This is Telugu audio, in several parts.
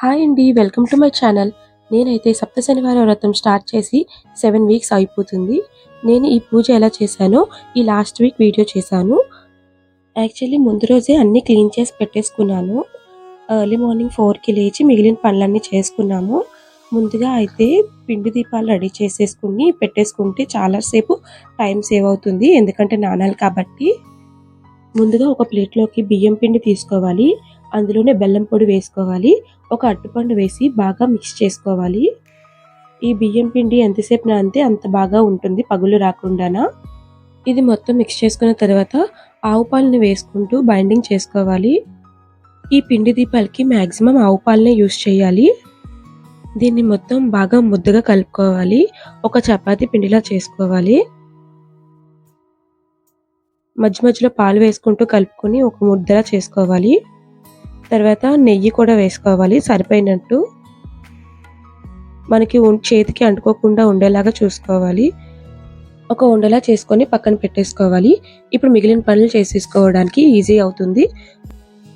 హాయ్ అండి వెల్కమ్ టు మై ఛానల్. నేనైతే సప్త శనివారం వ్రతం స్టార్ట్ చేసి సెవెన్ వీక్స్ అయిపోతుంది. నేను ఈ పూజ ఎలా చేశానో ఈ లాస్ట్ వీక్ వీడియో చేశాను. యాక్చువల్లీ ముందు రోజే అన్నీ క్లీన్ చేసి పెట్టేసుకున్నాను. ఎర్లీ మార్నింగ్ ఫోర్కి లేచి మిగిలిన పనులన్నీ చేసుకున్నాము ముందుగా అయితే పిండి దీపాలు రెడీ చేసేసుకుని పెట్టేసుకుంటే చాలాసేపు టైం సేవ్ అవుతుంది ఎందుకంటే నానాలి కాబట్టి. ముందుగా ఒక ప్లేట్లోకి బియ్యం పిండి తీసుకోవాలి. అందులోనే బెల్లం పొడి వేసుకోవాలి. ఒక అట్టుపండు వేసి బాగా మిక్స్ చేసుకోవాలి. ఈ బియ్యం పిండి ఎంతసేపు అంతే అంత బాగా ఉంటుంది పగులు రాకుండానా. ఇది మొత్తం మిక్స్ చేసుకున్న తర్వాత ఆవు పాలని వేసుకుంటూ బైండింగ్ చేసుకోవాలి. ఈ పిండి దీపాలకి మ్యాక్సిమం ఆవు పాలనే యూస్ చేయాలి. దీన్ని మొత్తం బాగా ముద్దగా కలుపుకోవాలి. ఒక చపాతీ పిండిలా చేసుకోవాలి. మధ్య మధ్యలో పాలు వేసుకుంటూ కలుపుకొని ఒక ముద్దలా చేసుకోవాలి. తర్వాత నెయ్యి కూడా వేసుకోవాలి సరిపోయినట్టు. మనకి చేతికి అంటుకోకుండా ఉండేలాగా చూసుకోవాలి. ఒక ఉండలా చేసుకొని పక్కన పెట్టేసుకోవాలి. ఇప్పుడు మిగిలిన పనులు చేసేసుకోవడానికి ఈజీ అవుతుంది.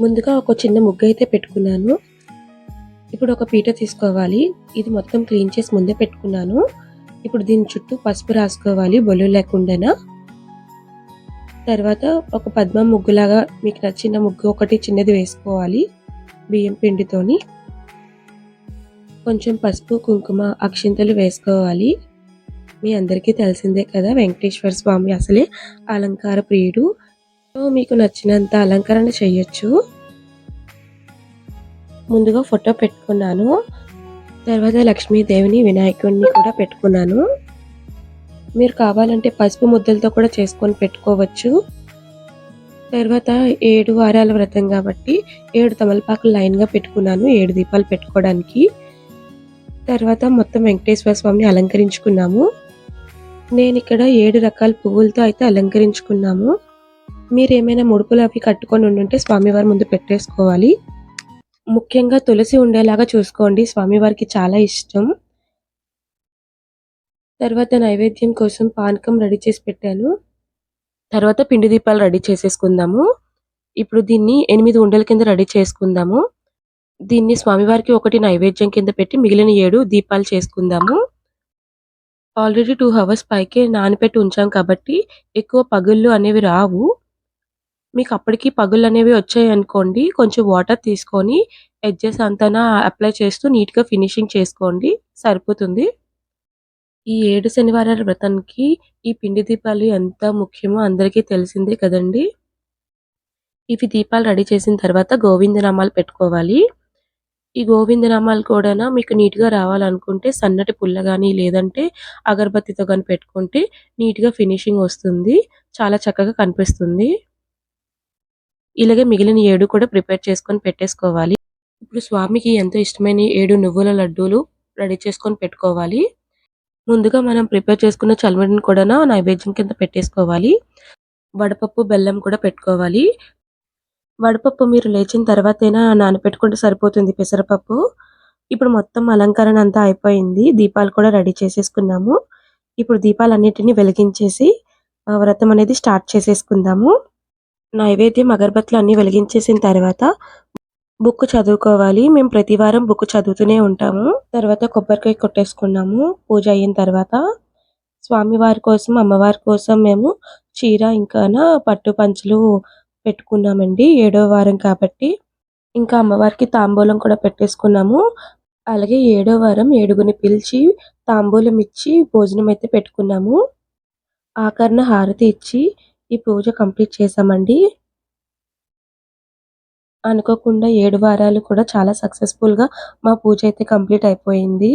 ముందుగా ఒక చిన్న ముగ్గు అయితే పెట్టుకున్నాను. ఇప్పుడు ఒక పీట తీసుకోవాలి. ఇది మొత్తం క్లీన్ చేసి ముందే పెట్టుకున్నాను. ఇప్పుడు దీని చుట్టూ పసుపు రాసుకోవాలి బొల్లు లేకుండా తర్వాత ఒక పద్మం ముగ్గులాగా మీకు నచ్చిన ముగ్గు ఒకటి చిన్నది వేసుకోవాలి. బియ్యం పిండితోని. కొంచెం పసుపు కుంకుమ అక్షింతలు వేసుకోవాలి. మీ అందరికీ తెలిసిందే కదా వెంకటేశ్వర స్వామి అసలే అలంకార ప్రియుడు. సో మీకు నచ్చినంత అలంకరణ చేయొచ్చు. ముందుగా ఫోటో పెట్టుకున్నాను. తర్వాత లక్ష్మీదేవిని వినాయకుడిని కూడా పెట్టుకున్నాను. మీరు కావాలంటే పసుపు ముద్దలతో కూడా చేసుకొని పెట్టుకోవచ్చు. తర్వాత ఏడు వారాల వ్రతం కాబట్టి ఏడు తమలపాకులు లైన్గా పెట్టుకున్నాను ఏడు దీపాలు పెట్టుకోవడానికి. తర్వాత మొత్తం వెంకటేశ్వర స్వామిని అలంకరించుకున్నాము. నేను ఇక్కడ ఏడు రకాల పువ్వులతో అయితే అలంకరించుకున్నాము. మీరు ఏమైనా ముడుపులు అవి కట్టుకొని ఉండుంటే స్వామివారి ముందు పెట్టేసుకోవాలి. ముఖ్యంగా తులసి ఉండేలాగా చూసుకోండి స్వామివారికి చాలా ఇష్టం. తర్వాత నైవేద్యం కోసం పానకం రెడీ చేసి పెట్టాను. తర్వాత పిండి దీపాలు రెడీ చేసేసుకుందాము. ఇప్పుడు దీన్ని ఎనిమిది ఉండల కింద రెడీ చేసుకుందాము. దీన్ని స్వామివారికి ఒకటి నైవేద్యం కింద పెట్టి మిగిలిన ఏడు దీపాలు చేసుకుందాము. ఆల్రెడీ టూ అవర్స్ పైకే నానపెట్టి ఉంచాం కాబట్టి ఎక్కువ పగుళ్ళు అనేవి రావు. మీకు అప్పటికి పగుళ్ళు అనేవి వచ్చాయి అనుకోండి కొంచెం వాటర్ తీసుకొని ఎడ్జెస్ అంతా అప్లై చేస్తూ నీట్గా ఫినిషింగ్ చేసుకోండి. సరిపోతుంది. ఈ ఏడు శనివారాల వ్రతానికి ఈ పిండి దీపాలు ఎంత ముఖ్యమో అందరికీ తెలిసిందే కదండి. ఇవి దీపాలు రెడీ చేసిన తర్వాత గోవిందనామాలు పెట్టుకోవాలి. ఈ గోవిందనామాలు కూడా మీకు నీట్గా రావాలనుకుంటే సన్నటి పుల్ల కానీ లేదంటే అగరబత్తితో కానీ పెట్టుకుంటే నీట్గా ఫినిషింగ్ వస్తుంది. చాలా చక్కగా కనిపిస్తుంది. ఇలాగే మిగిలిన ఏడు కూడా ప్రిపేర్ చేసుకొని పెట్టేసుకోవాలి. ఇప్పుడు స్వామికి ఎంతో ఇష్టమైన ఏడు నువ్వుల లడ్డూలు రెడీ చేసుకొని పెట్టుకోవాలి. ముందుగా మనం ప్రిపేర్ చేసుకున్న చల్మడిని కూడా నైవేద్యం కింద పెట్టేసుకోవాలి. వడపప్పు బెల్లం కూడా పెట్టుకోవాలి. వడపప్పు మీరు లేచిన తర్వాతైనా నానపెట్టుకుంటే సరిపోతుంది పెసరపప్పు. ఇప్పుడు మొత్తం అలంకరణ అంతా అయిపోయింది. దీపాలు కూడా రెడీ చేసేసుకున్నాము. ఇప్పుడు దీపాలన్నిటిని వెలిగించేసి వ్రతం అనేది స్టార్ట్ చేసేసుకుందాము. నైవేద్యం అగరబత్తులు అన్ని వెలిగించేసిన తర్వాత బుక్ చదువుకోవాలి. మేము ప్రతి వారం బుక్ చదువుతూనే ఉంటాము. తర్వాత కొబ్బరికాయ కొట్టేసుకున్నాము. పూజ అయిన తర్వాత స్వామివారి కోసం అమ్మవారి కోసం మేము చీర ఇంకా పట్టు పంచలు పెట్టుకున్నామండి. ఏడో వారం కాబట్టి ఇంకా అమ్మవారికి తాంబూలం కూడా పెట్టేసుకున్నాము. అలాగే ఏడో వారం ఏడుగుని పిలిచి తాంబూలం ఇచ్చి భోజనం అయితే పెట్టుకున్నాము. ఆకరణ హారతి ఇచ్చి ఈ పూజ కంప్లీట్ చేసామండి అనుకోకుండా ఏడు వారాలు కూడా చాలా సక్సెస్ఫుల్గా మా పూజ అయితే కంప్లీట్ అయిపోయింది.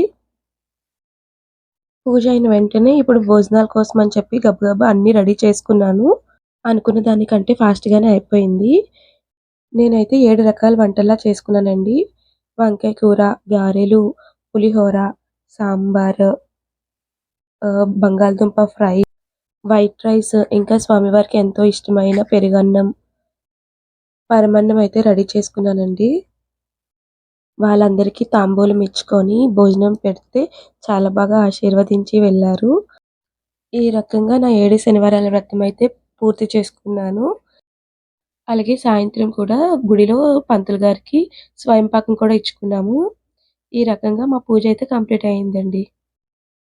పూజ అయిన వెంటనే ఇప్పుడు భోజనాల కోసం అని చెప్పి గబగబా అన్ని రెడీ చేసుకున్నాను. అనుకున్న దానికంటే ఫాస్ట్గానే అయిపోయింది. నేనైతే ఏడు రకాల వంటల్లా చేసుకున్నానండి. వంకాయ కూర గారెలు పులిహోర సాంబార్ బంగాళదుంప ఫ్రై వైట్ రైస్ ఇంకా స్వామివారికి ఎంతో ఇష్టమైన పెరుగన్నం పరమన్నం అయితే రెడీ చేసుకున్నానండి వాళ్ళందరికీ తాంబూలం ఇచ్చుకొని భోజనం పెడితే చాలా బాగా ఆశీర్వదించి వెళ్ళారు ఈ రకంగా నా ఏడు శనివారాల వ్రతం అయితే పూర్తి చేసుకున్నాను అలాగే సాయంత్రం కూడా గుడిలో పంతులు గారికి స్వయం పాకం కూడా ఇచ్చుకున్నాము. ఈ రకంగా మా పూజ అయితే కంప్లీట్ అయిందండి.